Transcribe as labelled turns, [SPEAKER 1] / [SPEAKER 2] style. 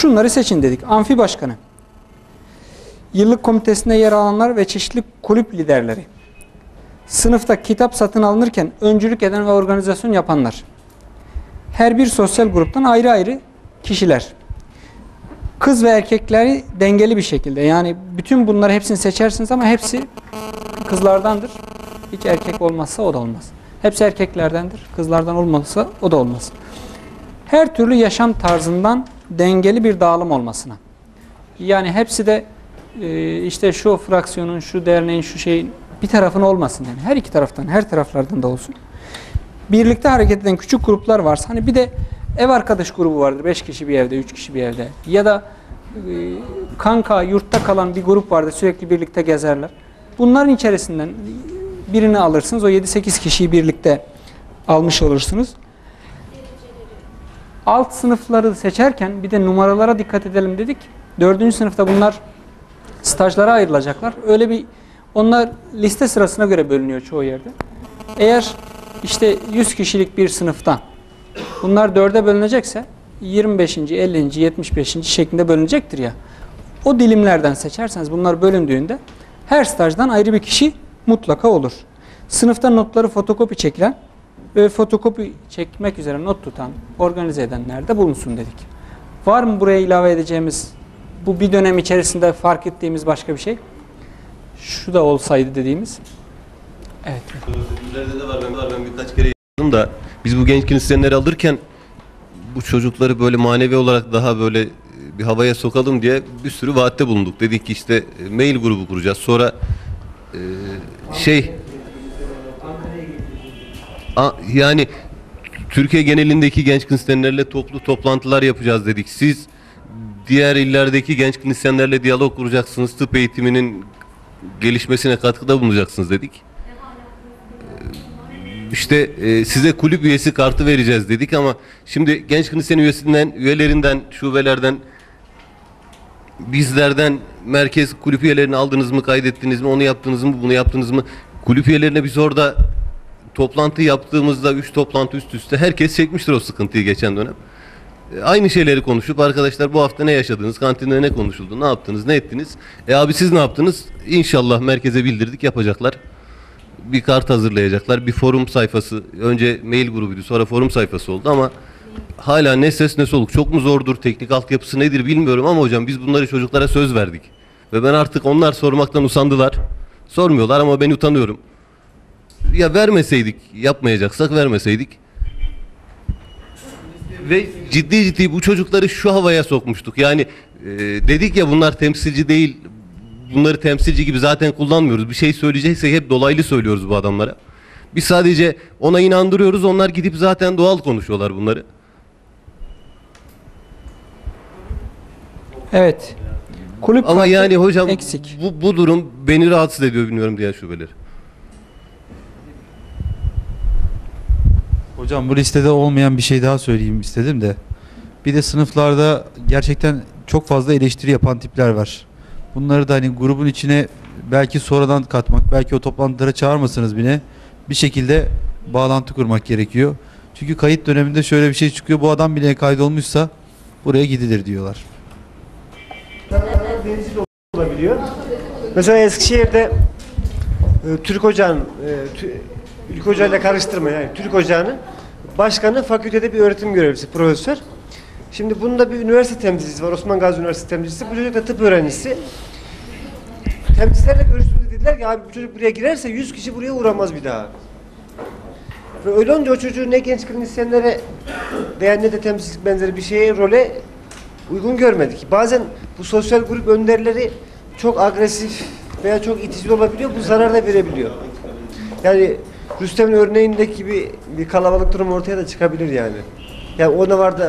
[SPEAKER 1] Şunları seçin dedik. Amfi başkanı, yıllık komitesinde yer alanlar ve çeşitli kulüp liderleri, sınıfta kitap satın alınırken öncülük eden ve organizasyon yapanlar, her bir sosyal gruptan ayrı ayrı kişiler, kız ve erkekleri dengeli bir şekilde yani bütün bunları hepsini seçersiniz ama hepsi kızlardandır. Hiç erkek olmazsa o da olmaz. Hepsi erkeklerdendir. Kızlardan olmazsa o da olmaz. Her türlü yaşam tarzından dengeli bir dağılım olmasına. Yani hepsi de e, işte şu fraksiyonun, şu derneğin, şu şeyin bir tarafın olmasın yani. Her iki taraftan, her taraflardan da olsun. Birlikte hareket eden küçük gruplar varsa hani bir de ev arkadaş grubu vardır. Beş kişi bir evde, üç kişi bir evde. Ya da e, kanka yurtta kalan bir grup vardır. Sürekli birlikte gezerler. Bunların içerisinden birini alırsınız. O 7-8 kişiyi birlikte almış olursunuz. Alt sınıfları seçerken bir de numaralara dikkat edelim dedik. Dördüncü sınıfta bunlar stajlara ayrılacaklar. Öyle bir onlar liste sırasına göre bölünüyor çoğu yerde. Eğer işte 100 kişilik bir sınıfta bunlar dörde bölünecekse 25. 50. 75. şeklinde bölünecektir ya. O dilimlerden seçerseniz bunlar bölündüğünde her stajdan ayrı bir kişi mutlaka olur. Sınıfta notları fotokopi çekilen ve fotokopi çekmek üzere not tutan, organize edenler de bulunsun dedik. Var mı buraya ilave edeceğimiz, bu bir dönem içerisinde fark ettiğimiz başka bir şey? Şu da olsaydı dediğimiz. Evet.
[SPEAKER 2] Sözlülerde de var, ben, var. ben birkaç kere yazdım da biz bu genç kiliseleri alırken bu çocukları böyle manevi olarak daha böyle bir havaya sokalım diye bir sürü vaatte bulunduk. Dedik ki işte e, mail grubu kuracağız. Sonra e, şey Yani Türkiye genelindeki genç kiliselerle toplu toplantılar yapacağız dedik. Siz diğer illerdeki genç kiliselerle diyalog kuracaksınız. Tıp eğitiminin gelişmesine katkıda bulunacaksınız dedik. İşte e, size kulüp üyesi kartı vereceğiz dedik ama şimdi genç kilisenin üyesinden, üyelerinden, şubelerden, bizlerden merkez kulüp üyelerini aldınız mı, kaydettiniz mi, onu yaptınız mı, bunu yaptınız mı? Kulüp üyelerine biz orada toplantı yaptığımızda, üç toplantı üst üste herkes çekmiştir o sıkıntıyı geçen dönem. E, Aynı şeyleri konuşup arkadaşlar bu hafta ne yaşadınız, kantinde ne konuşuldu, ne yaptınız, ne ettiniz? E abi siz ne yaptınız? İnşallah merkeze bildirdik, yapacaklar bir kart hazırlayacaklar. Bir forum sayfası. Önce mail grubuydu sonra forum sayfası oldu ama hala ne ses ne soluk. Çok mu zordur? Teknik altyapısı nedir bilmiyorum ama hocam biz bunları çocuklara söz verdik. Ve ben artık onlar sormaktan usandılar. Sormuyorlar ama ben utanıyorum. Ya vermeseydik, yapmayacaksak vermeseydik. Ve ciddi ciddi bu çocukları şu havaya sokmuştuk. Yani e, dedik ya bunlar temsilci değil, bunları temsilci gibi zaten kullanmıyoruz. Bir şey söyleyeceksek hep dolaylı söylüyoruz bu adamlara. Biz sadece ona inandırıyoruz. Onlar gidip zaten doğal konuşuyorlar bunları.
[SPEAKER 1] Evet. Kulüp
[SPEAKER 2] Ama yani hocam
[SPEAKER 1] eksik.
[SPEAKER 2] bu, bu durum beni rahatsız ediyor bilmiyorum diğer şubeleri.
[SPEAKER 3] Hocam bu listede olmayan bir şey daha söyleyeyim istedim de. Bir de sınıflarda gerçekten çok fazla eleştiri yapan tipler var. Bunları da hani grubun içine belki sonradan katmak, belki o toplantılara çağırmasanız bile bir şekilde bağlantı kurmak gerekiyor. Çünkü kayıt döneminde şöyle bir şey çıkıyor. Bu adam bile kaydolmuşsa buraya gidilir diyorlar.
[SPEAKER 4] Olabiliyor. Mesela Eskişehir'de e, Türk Ocağı'nın e, Ülke Ocağı'yla karıştırma yani Türk Ocağı'nın başkanı fakültede bir öğretim görevlisi, profesör. Şimdi bunda bir üniversite temsilcisi var. Osman Gazi Üniversitesi temsilcisi. Bu çocuk da tıp öğrencisi. Temsilcilerle görüştüğümüzde dediler ki abi bu çocuk buraya girerse 100 kişi buraya uğramaz bir daha. Ve öyle olunca o çocuğu ne genç klinisyenlere veya ne de temsilcilik benzeri bir şeye role uygun görmedik. Bazen bu sosyal grup önderleri çok agresif veya çok itici olabiliyor. Bu zarar da verebiliyor. Yani Rüstem'in örneğindeki gibi bir kalabalık durum ortaya da çıkabilir yani. Yani ona var da